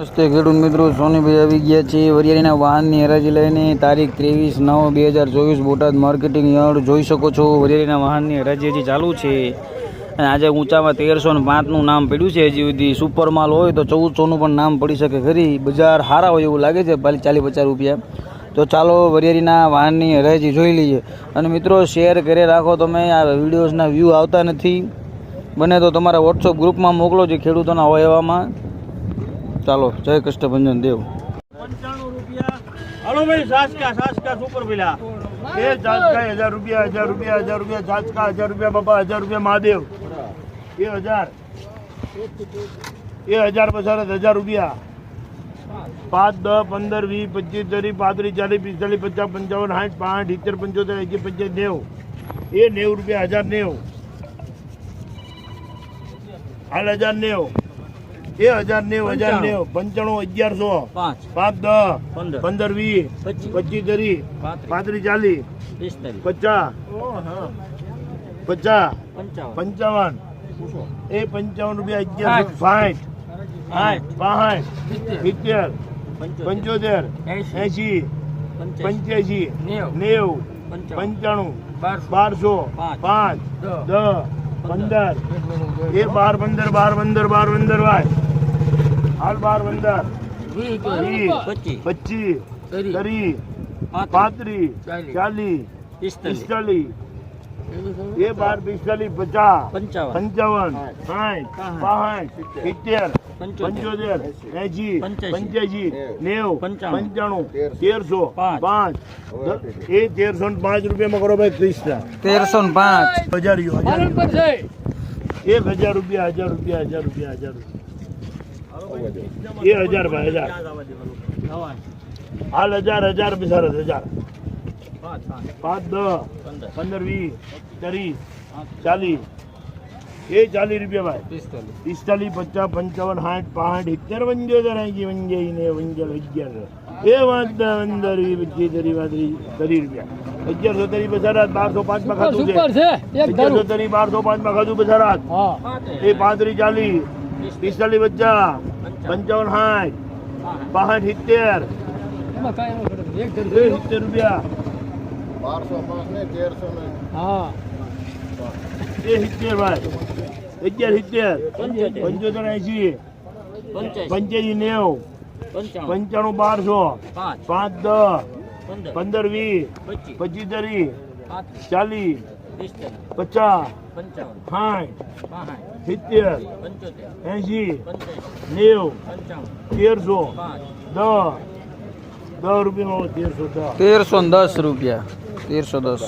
નમસ્તે ખેડૂત મિત્રો, સોનીભાઈ આવી ગયા છે વરિયાળીના વાહનની હરાજી લઈને. તારીખ ત્રેવીસ નવ બે હજાર ચોવીસ બોટાદ માર્કેટિંગ યાર્ડ જોઈ શકો છો. વરિયાળીના વાહનની હરાજી હજી ચાલુ છે. અને આજે ઊંચામાં તેરસો ને પાંચનું નામ પડ્યું છે. હજી સુધી સુપર માલ હોય તો ચૌદસોનું પણ નામ પડી શકે ખરી. બજાર સારા હોય એવું લાગે છે પાલી ચાલીસ પચાસ રૂપિયા. તો ચાલો વરિયાળીના વાહનની હરાજી જોઈ લઈએ. અને મિત્રો, શેર કરી રાખો તમે. આ વિડીયોઝના વ્યૂ આવતા નથી. બને તો તમારા વોટ્સઅપ ગ્રુપમાં મોકલો જે ખેડૂતોના હોય એવામાં. ચાલો, જય કષ્ટભંજન દેવ. હલો ભાઈ સાસકા સાસકા સુપર પેલા એ સાસકા હજાર રૂપિયા હજાર રૂપિયા હજાર રૂપિયા સાસકા હજાર રૂપિયા, બાપા, હજાર રૂપિયા, મહાદેવ. એ હજાર. એ હજાર પચાસ હજાર રૂપિયા. પાંચ, દસ, પંદર, વીસ, પચીસ, ત્રીસ, પાંત્રીસ, ચાલીસ, પિસ્તાલીસ, પચાસ, પંચાવન, સાઠ પાંઠ સિત્તેર, પંચોતેર એકી પંચાયત નેવું. એ નેવું રૂપિયા, હજાર નેવું. હાલ હજાર નેવું. એ હજાર નેવ હજાર નેવું પંચાણું અગિયારસો. પાંચ. દસ. પંદર. વીસ. પચીસ. તરી ત્રીસ. પાંત્રીસ. ચાલીસ. પચાસ. પચાસ. પંચાવન. પંચાવન. એ પંચાવન રૂપિયા અગિયારસો સાઠ. પાંઠ સિત્તેર. પંચોતેર. એસી પંચ્યાસી. નેવું. પંચાણું. બારસો. પાંચ. દસ. પંદર. એ બાર પંદર બાર પંદર બાર પંદર ભાઈ હાલ બાર પંદર પચીસ. ત્રીસ પાંત્રીસ ચાલીસ. પિસ્તાલીસ. એ બાર પિસ્તાલીસ પચાસ. પંચાવન. સાઠ પાંઠ સિત્તેર. પંચોતેર, પંચોતેર એસી પંચ્યાસી, નેવ પંચાણું, તેરસો. પાંચ, એ તેરસો ને પાંચ રૂપિયામાં કરો ભાઈ ત્રીસ તેરસો ને પાંચ. હજાર હજાર. એક હજાર રૂપિયા હજાર રૂપિયા હજાર રૂપિયા હજાર રૂપિયા. એ હજાર ભાઈ હજાર. હાલ હજાર હજાર બિસારસ હજાર. પાંચ દસ પંદર વીસ ત્રીસ ચાલીસ. એ ચાલીસ રૂપિયા ભાઈ. પિસ્તાલીસ પચાસ પંચાવન સાઠ પાંઠ સિત્તેર પંચોતેર એંસી પંચ્યાસી ને પંચાવન અગિયાર. એ વાત પંદર વીસ પચીસ ત્રીસ પાંત્રીસ ત્રીસ રૂપિયા. અગિયારસો ત્રીસ બસારાત બારસો પાંચમાં ખાતું છે. અગિયારસો ત્રીસ બારસો પાંચમાં ખાતું બસારાત એ પાંત્રીસ ચાલીસ. પિસ્તાલીસ પચાસ પંચાવન સાઠ પાંઠ સિત્તેર સિત્તેર રૂપિયા. એ સિત્તેર ભાઈ. અગિયાર સિત્તેર પંચોતેર એંસી પંચ્યાસી. નેવું પંચાણું. બારસો પાંચ. દસ પંદર. વીસ પચીસ. ચાલીસ પચાસ સાઠ સિત્તેર એસી નેવું તેરસો દસ. દસ રૂપિયામાં તેરસો દસ. તેરસો દસ રૂપિયા. તેરસો દસ.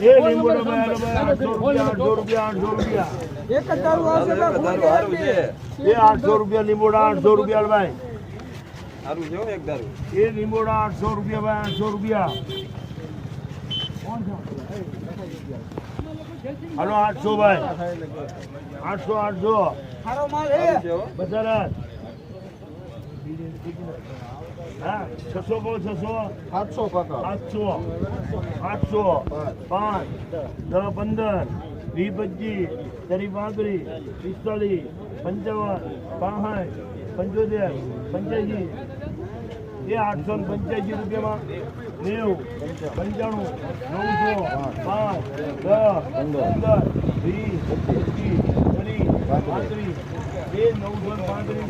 એ લીંબોડો ભાઈ આઠસો રૂપિયા આઠસો રૂપિયા આઠસો રૂપિયા. એ આઠસો રૂપિયા એક દારૂ એ લીંબોડા આઠસો રૂપિયા ભાઈ આઠસો રૂપિયા. હાલો આઠસો ભાઈ. આઠસો આઠસો. હા. છસો કહો છસો. આઠસો આઠસો આઠસો. પાંચ દસ પંદર વીસ પચીસ ત્રીસ પાંત્રીસ પિસ્તાલીસ પંચાવન પાંસઠ પંચોતેર પંચ્યાસી એ આઠસો ને પંચ્યાસી રૂપિયામાં નેવું, પંચાણું, નવસો, પાંચ, દસ, પંદર, વીસ, પચીસ, ત્રીસ, પાંત્રીસ, બે નવસો પાંત્રીસ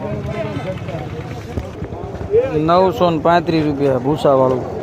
નવસો ને પાંત્રીસ રૂપિયા ભૂસા વાળું